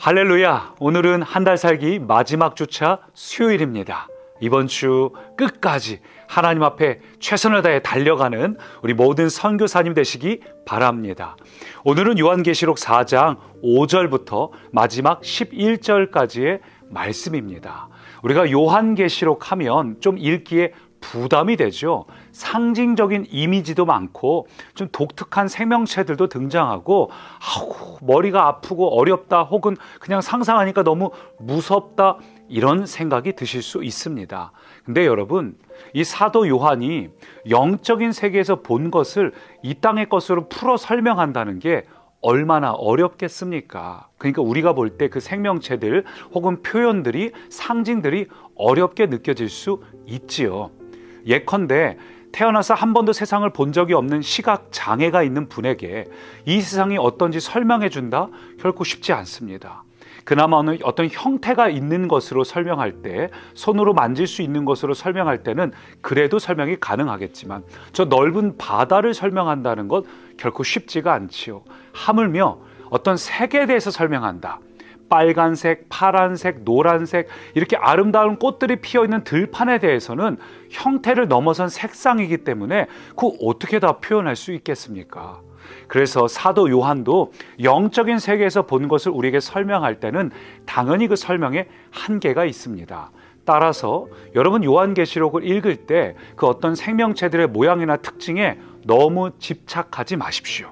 할렐루야! 오늘은 한 달 살기 마지막 주차 수요일입니다. 이번 주 끝까지 하나님 앞에 최선을 다해 달려가는 우리 모든 선교사님 되시기 바랍니다. 오늘은 요한계시록 4장 5절부터 마지막 11절까지의 말씀입니다. 우리가 요한계시록 하면 좀 읽기에 부담이 되죠. 상징적인 이미지도 많고 좀 독특한 생명체들도 등장하고 아우 머리가 아프고 어렵다 혹은 그냥 상상하니까 너무 무섭다 이런 생각이 드실 수 있습니다. 근데 여러분 이 사도 요한이 영적인 세계에서 본 것을 이 땅의 것으로 풀어 설명한다는 게 얼마나 어렵겠습니까? 그러니까 우리가 볼 때 그 생명체들 혹은 표현들이 상징들이 어렵게 느껴질 수 있지요. 예컨대 태어나서 한 번도 세상을 본 적이 없는 시각 장애가 있는 분에게 이 세상이 어떤지 설명해 준다? 결코 쉽지 않습니다. 그나마 어느 어떤 형태가 있는 것으로 설명할 때 손으로 만질 수 있는 것으로 설명할 때는 그래도 설명이 가능하겠지만 저 넓은 바다를 설명한다는 것 결코 쉽지가 않지요. 하물며 어떤 색에 대해서 설명한다. 빨간색, 파란색, 노란색 이렇게 아름다운 꽃들이 피어 있는 들판에 대해서는 형태를 넘어선 색상이기 때문에 그 어떻게 다 표현할 수 있겠습니까? 그래서 사도 요한도 영적인 세계에서 본 것을 우리에게 설명할 때는 당연히 그 설명에 한계가 있습니다. 따라서 여러분 요한계시록을 읽을 때 그 어떤 생명체들의 모양이나 특징에 너무 집착하지 마십시오.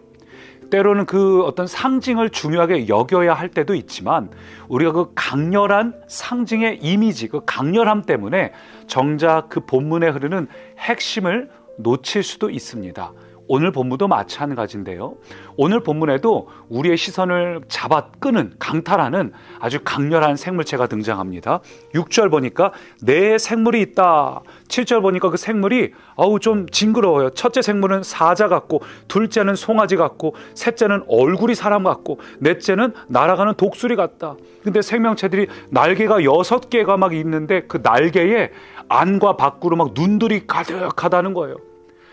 때로는 그 어떤 상징을 중요하게 여겨야 할 때도 있지만 우리가 그 강렬한 상징의 이미지, 그 강렬함 때문에 정작 그 본문에 흐르는 핵심을 놓칠 수도 있습니다. 오늘 본문도 마찬가지인데요. 오늘 본문에도 우리의 시선을 잡아 끄는 강탈하는 아주 강렬한 생물체가 등장합니다. 6절 보니까 내 생물이 있다. 7절 보니까 그 생물이 아우 좀 징그러워요. 첫째 생물은 사자 같고 둘째는 송아지 같고 셋째는 얼굴이 사람 같고 넷째는 날아가는 독수리 같다. 근데 생명체들이 날개가 여섯 개가 막 있는데 그 날개에 안과 밖으로 막 눈들이 가득하다는 거예요.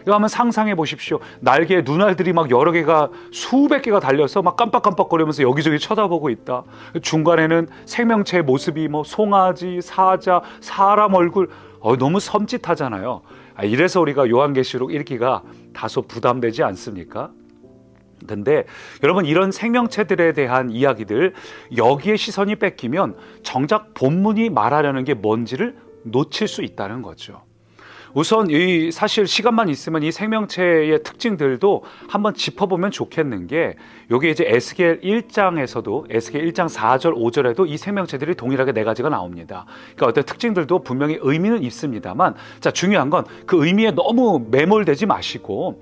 이거 한번 상상해 보십시오. 날개에 눈알들이 막 여러 개가 수백 개가 달려서 막 깜빡깜빡거리면서 여기저기 쳐다보고 있다. 중간에는 생명체의 모습이 뭐 송아지, 사자, 사람 얼굴 어, 너무 섬찟하잖아요. 아, 이래서 우리가 요한계시록 읽기가 다소 부담되지 않습니까? 근데 여러분 이런 생명체들에 대한 이야기들 여기에 시선이 뺏기면 정작 본문이 말하려는 게 뭔지를 놓칠 수 있다는 거죠. 우선 이 사실 시간만 있으면 이 생명체의 특징들도 한번 짚어보면 좋겠는 게 여기 이제 에스겔 1장에서도 에스겔 1장 4절 5절에도 이 생명체들이 동일하게 네 가지가 나옵니다. 그러니까 어떤 특징들도 분명히 의미는 있습니다만 자 중요한 건 그 의미에 너무 매몰되지 마시고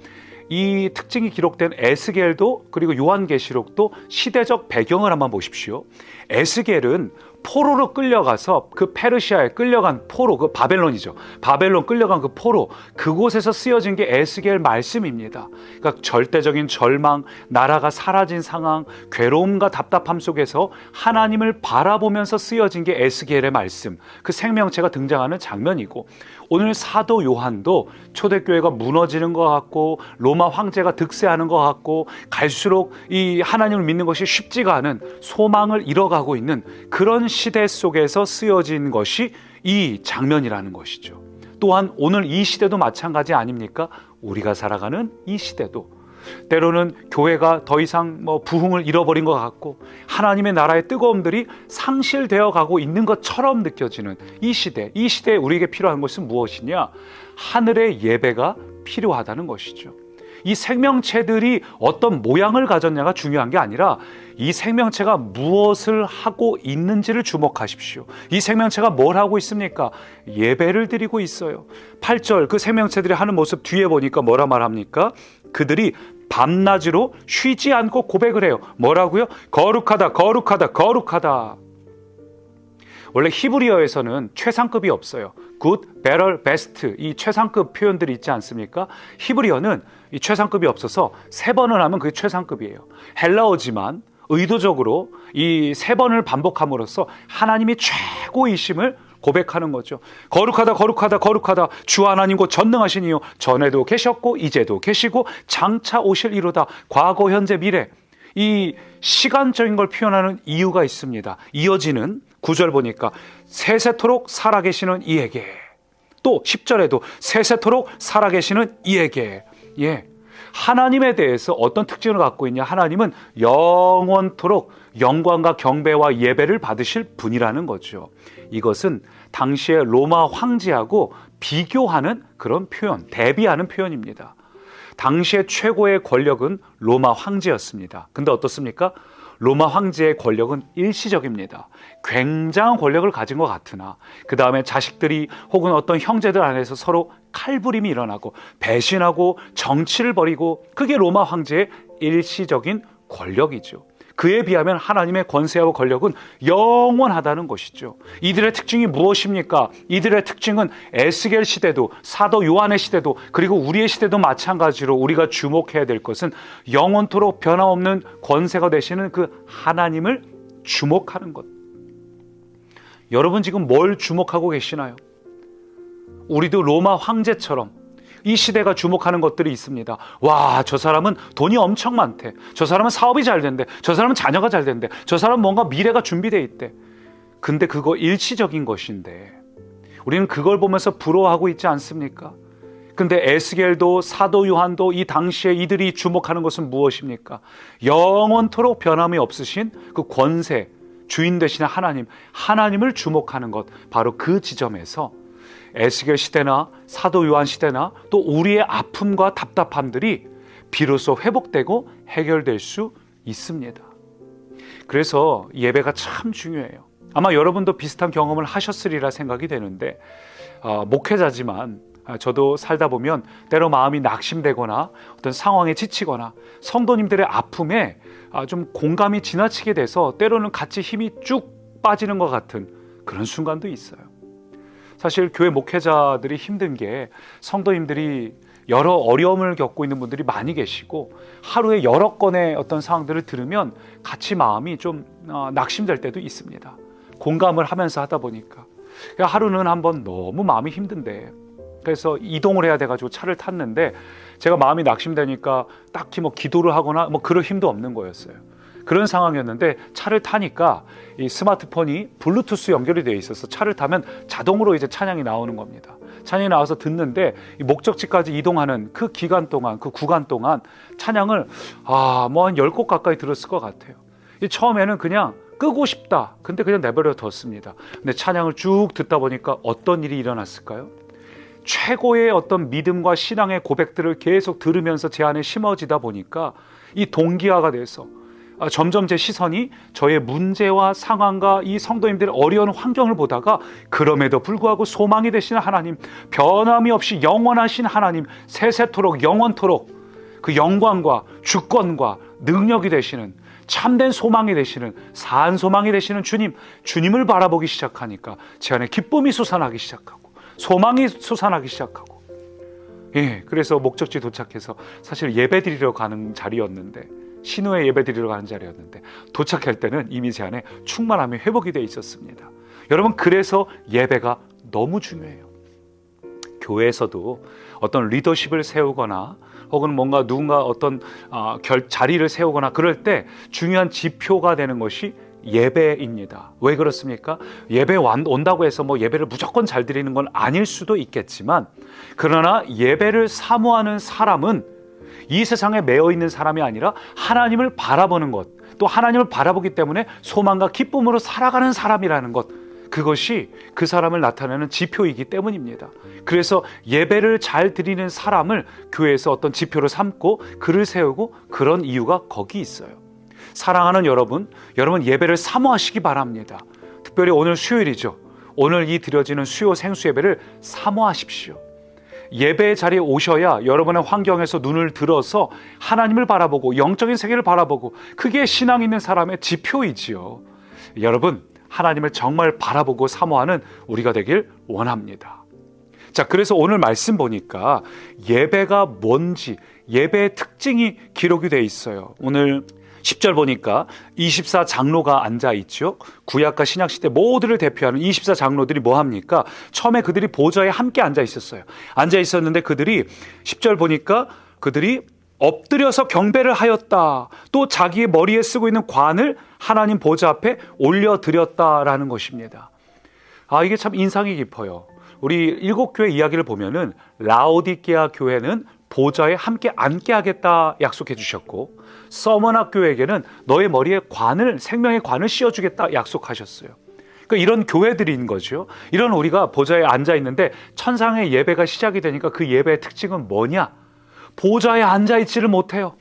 이 특징이 기록된 에스겔도 그리고 요한계시록도 시대적 배경을 한번 보십시오. 에스겔은 포로로 끌려가서 그 페르시아에 끌려간 포로, 그 바벨론이죠. 바벨론 끌려간 그 포로, 그곳에서 쓰여진 게 에스겔 말씀입니다. 그러니까 절대적인 절망, 나라가 사라진 상황, 괴로움과 답답함 속에서 하나님을 바라보면서 쓰여진 게 에스겔의 말씀, 그 생명체가 등장하는 장면이고, 오늘 사도 요한도 초대교회가 무너지는 것 같고 로마 황제가 득세하는 것 같고 갈수록 이 하나님을 믿는 것이 쉽지가 않은 소망을 잃어가고 있는 그런 시대 속에서 쓰여진 것이 이 장면이라는 것이죠. 또한 오늘 이 시대도 마찬가지 아닙니까? 우리가 살아가는 이 시대도 때로는 교회가 더 이상 뭐 부흥을 잃어버린 것 같고 하나님의 나라의 뜨거움들이 상실되어 가고 있는 것처럼 느껴지는 이 시대, 이 시대에 우리에게 필요한 것은 무엇이냐? 하늘의 예배가 필요하다는 것이죠. 이 생명체들이 어떤 모양을 가졌냐가 중요한 게 아니라 이 생명체가 무엇을 하고 있는지를 주목하십시오. 이 생명체가 뭘 하고 있습니까? 예배를 드리고 있어요. 8절 그 생명체들이 하는 모습 뒤에 보니까 뭐라 말합니까? 그들이 밤낮으로 쉬지 않고 고백을 해요. 뭐라고요? 거룩하다, 거룩하다, 거룩하다. 원래 히브리어에서는 최상급이 없어요. good, better, best 이 최상급 표현들이 있지 않습니까? 히브리어는 이 최상급이 없어서 세 번을 하면 그게 최상급이에요. 헬라어지만 의도적으로 이 세 번을 반복함으로써 하나님이 최고이심을 고백하는 거죠. 거룩하다, 거룩하다, 거룩하다. 주 하나님 곧 전능하신 이요. 전에도 계셨고, 이제도 계시고, 장차 오실 이로다. 과거, 현재, 미래. 이 시간적인 걸 표현하는 이유가 있습니다. 이어지는 구절 보니까 세세토록 살아계시는 이에게 또 10절에도 세세토록 살아계시는 이에게 예. 하나님에 대해서 어떤 특징을 갖고 있냐? 하나님은 영원토록 영광과 경배와 예배를 받으실 분이라는 거죠. 이것은 당시의 로마 황제하고 비교하는 그런 표현, 대비하는 표현입니다. 당시의 최고의 권력은 로마 황제였습니다. 근데 어떻습니까? 로마 황제의 권력은 일시적입니다. 굉장한 권력을 가진 것 같으나 그 다음에 자식들이 혹은 어떤 형제들 안에서 서로 칼부림이 일어나고 배신하고 정치를 벌이고 그게 로마 황제의 일시적인 권력이죠. 그에 비하면 하나님의 권세와 권력은 영원하다는 것이죠. 이들의 특징이 무엇입니까? 이들의 특징은 에스겔 시대도 사도 요한의 시대도 그리고 우리의 시대도 마찬가지로 우리가 주목해야 될 것은 영원토록 변함없는 권세가 되시는 그 하나님을 주목하는 것. 여러분 지금 뭘 주목하고 계시나요? 우리도 로마 황제처럼 이 시대가 주목하는 것들이 있습니다. 와, 저 사람은 돈이 엄청 많대. 저 사람은 사업이 잘 된대. 저 사람은 자녀가 잘 된대. 저 사람은 뭔가 미래가 준비돼 있대. 근데 그거 일시적인 것인데 우리는 그걸 보면서 부러워하고 있지 않습니까? 근데 에스겔도 사도 요한도 이 당시에 이들이 주목하는 것은 무엇입니까? 영원토록 변함이 없으신 그 권세, 주인 되시는 하나님, 하나님을 주목하는 것, 바로 그 지점에서 에스겔 시대나 사도 요한 시대나 또 우리의 아픔과 답답함들이 비로소 회복되고 해결될 수 있습니다. 그래서 예배가 참 중요해요. 아마 여러분도 비슷한 경험을 하셨으리라 생각이 되는데 어, 목회자지만 저도 살다 보면 때로 마음이 낙심되거나 어떤 상황에 지치거나 성도님들의 아픔에 아, 좀 공감이 지나치게 돼서 때로는 같이 힘이 쭉 빠지는 것 같은 그런 순간도 있어요. 사실 교회 목회자들이 힘든 게 성도님들이 여러 어려움을 겪고 있는 분들이 많이 계시고 하루에 여러 건의 어떤 상황들을 들으면 같이 마음이 좀 어, 낙심될 때도 있습니다. 공감을 하면서 하다 보니까 하루는 한번 너무 마음이 힘든데 그래서 이동을 해야 돼가지고 차를 탔는데 제가 마음이 낙심되니까 딱히 뭐 기도를 하거나 뭐 그럴 힘도 없는 거였어요. 그런 상황이었는데 차를 타니까 이 스마트폰이 블루투스 연결이 되어 있어서 차를 타면 자동으로 이제 찬양이 나오는 겁니다. 찬양이 나와서 듣는데 목적지까지 이동하는 그 기간 동안 그 구간 동안 찬양을 아 뭐 한 열 곡 가까이 들었을 것 같아요. 처음에는 그냥 끄고 싶다. 근데 그냥 내버려 뒀습니다. 근데 찬양을 쭉 듣다 보니까 어떤 일이 일어났을까요? 최고의 어떤 믿음과 신앙의 고백들을 계속 들으면서 제 안에 심어지다 보니까 이 동기화가 돼서 아, 점점 제 시선이 저의 문제와 상황과 이 성도님들의 어려운 환경을 보다가 그럼에도 불구하고 소망이 되시는 하나님, 변함이 없이 영원하신 하나님, 세세토록 영원토록 그 영광과 주권과 능력이 되시는 참된 소망이 되시는 산 소망이 되시는 주님, 주님을 바라보기 시작하니까 제 안에 기쁨이 솟아나기 시작하고 소망이 솟아나기 시작하고. 예, 그래서 목적지 도착해서 사실 예배 드리러 가는 자리였는데 신호의 예배 드리러 가는 자리였는데 도착할 때는 이미 제 안에 충만함이 회복이 되어 있었습니다. 여러분 그래서 예배가 너무 중요해요. 교회에서도 어떤 리더십을 세우거나 혹은 뭔가 누군가 어떤 어, 결, 자리를 세우거나 그럴 때 중요한 지표가 되는 것이 예배입니다. 왜 그렇습니까? 예배 온다고 해서 뭐 예배를 무조건 잘 드리는 건 아닐 수도 있겠지만 그러나 예배를 사모하는 사람은 이 세상에 매여 있는 사람이 아니라 하나님을 바라보는 것, 또 하나님을 바라보기 때문에 소망과 기쁨으로 살아가는 사람이라는 것, 그것이 그 사람을 나타내는 지표이기 때문입니다. 그래서 예배를 잘 드리는 사람을 교회에서 어떤 지표로 삼고 글을 세우고 그런 이유가 거기 있어요. 사랑하는 여러분, 여러분 예배를 사모하시기 바랍니다. 특별히 오늘 수요일이죠. 오늘 이 드려지는 수요 생수 예배를 사모하십시오. 예배 자리에 오셔야 여러분의 환경에서 눈을 들어서 하나님을 바라보고 영적인 세계를 바라보고 그게 신앙 있는 사람의 지표이지요. 여러분, 하나님을 정말 바라보고 사모하는 우리가 되길 원합니다. 자, 그래서 오늘 말씀 보니까 예배가 뭔지, 예배의 특징이 기록이 돼 있어요. 오늘 10절 보니까 24 장로가 앉아 있죠. 구약과 신약 시대 모두를 대표하는 24 장로들이 뭐 합니까? 처음에 그들이 보좌에 함께 앉아 있었어요. 앉아 있었는데 그들이 10절 보니까 그들이 엎드려서 경배를 하였다. 또 자기의 머리에 쓰고 있는 관을 하나님 보좌 앞에 올려드렸다라는 것입니다. 아, 이게 참 인상이 깊어요. 우리 일곱 교회 이야기를 보면은 라오디게아 교회는 보좌에 함께 앉게 하겠다 약속해 주셨고 서머나 교회에게는 너의 머리에 관을 생명의 관을 씌워 주겠다 약속하셨어요. 그러니까 이런 교회들인 거죠. 이런 우리가 보좌에 앉아 있는데 천상의 예배가 시작이 되니까 그 예배의 특징은 뭐냐? 보좌에 앉아 있지를 못해요.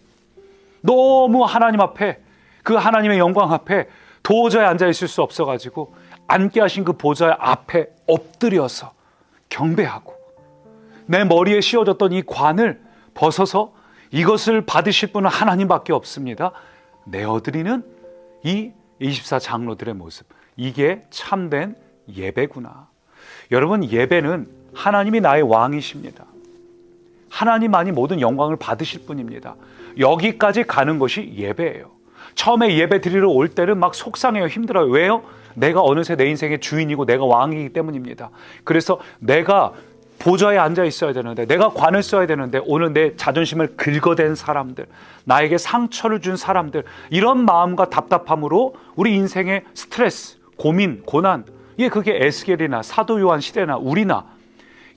너무 하나님 앞에 그 하나님의 영광 앞에 도저히 앉아 있을 수 없어 가지고 앉게 하신 그 보좌 앞에 엎드려서 경배하고 내 머리에 씌워졌던 이 관을 벗어서 이것을 받으실 분은 하나님밖에 없습니다. 내어드리는 이 24장로들의 모습. 이게 참된 예배구나. 여러분, 예배는 하나님이 나의 왕이십니다. 하나님만이 모든 영광을 받으실 분입니다. 여기까지 가는 것이 예배예요. 처음에 예배 드리러 올 때는 막 속상해요. 힘들어요. 왜요? 내가 어느새 내 인생의 주인이고 내가 왕이기 때문입니다. 그래서 내가 보좌에 앉아 있어야 되는데 내가 관을 써야 되는데 오늘 내 자존심을 긁어댄 사람들 나에게 상처를 준 사람들 이런 마음과 답답함으로 우리 인생의 스트레스 고민 고난 이게 그게 에스겔이나 사도 요한 시대나 우리나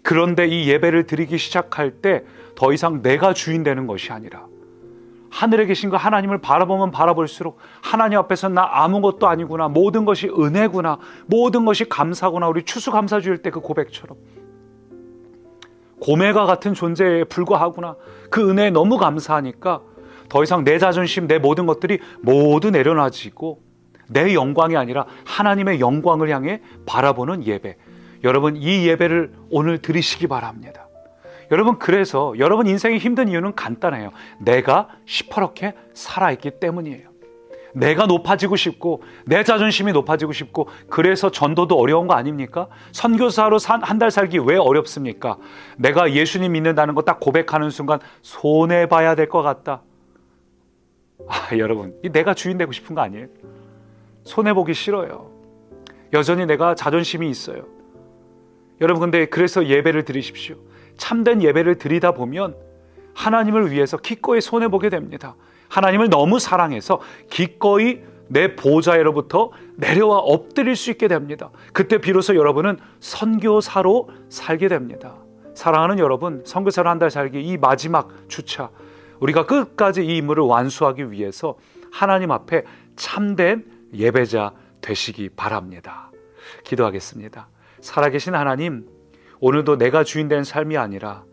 그런데 이 예배를 드리기 시작할 때 더 이상 내가 주인 되는 것이 아니라 하늘에 계신 그 하나님을 바라보면 바라볼수록 하나님 앞에서 나 아무것도 아니구나 모든 것이 은혜구나 모든 것이 감사구나 우리 추수감사주일 때 그 고백처럼 고매가 같은 존재에 불과하구나 그 은혜에 너무 감사하니까 더 이상 내 자존심 내 모든 것들이 모두 내려놔지고 내 영광이 아니라 하나님의 영광을 향해 바라보는 예배 여러분 이 예배를 오늘 드리시기 바랍니다 여러분 그래서 여러분 인생이 힘든 이유는 간단해요. 내가 시퍼렇게 살아있기 때문이에요. 내가 높아지고 싶고 내 자존심이 높아지고 싶고 그래서 전도도 어려운 거 아닙니까? 선교사로 한 달 살기 왜 어렵습니까? 내가 예수님 믿는다는 거 딱 고백하는 순간 손해 봐야 될 것 같다. 아, 여러분, 내가 주인 되고 싶은 거 아니에요? 손해 보기 싫어요. 여전히 내가 자존심이 있어요. 여러분 근데 그래서 예배를 드리십시오. 참된 예배를 드리다 보면 하나님을 위해서 기꺼이 손해 보게 됩니다. 하나님을 너무 사랑해서 기꺼이 내 보좌에로부터 내려와 엎드릴 수 있게 됩니다. 그때 비로소 여러분은 선교사로 살게 됩니다. 사랑하는 여러분, 선교사로 한 달 살기 이 마지막 주차 우리가 끝까지 이 임무를 완수하기 위해서 하나님 앞에 참된 예배자 되시기 바랍니다. 기도하겠습니다. 살아계신 하나님, 오늘도 내가 주인 된 삶이 아니라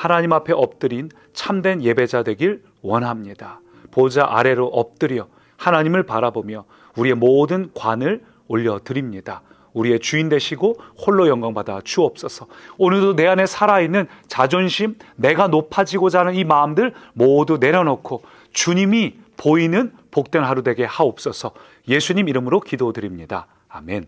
하나님 앞에 엎드린 참된 예배자 되길 원합니다. 보좌 아래로 엎드려 하나님을 바라보며 우리의 모든 관을 올려드립니다. 우리의 주인 되시고 홀로 영광 받아 주옵소서. 오늘도 내 안에 살아있는 자존심, 내가 높아지고자 하는 이 마음들 모두 내려놓고 주님이 보이는 복된 하루 되게 하옵소서. 예수님 이름으로 기도드립니다. 아멘.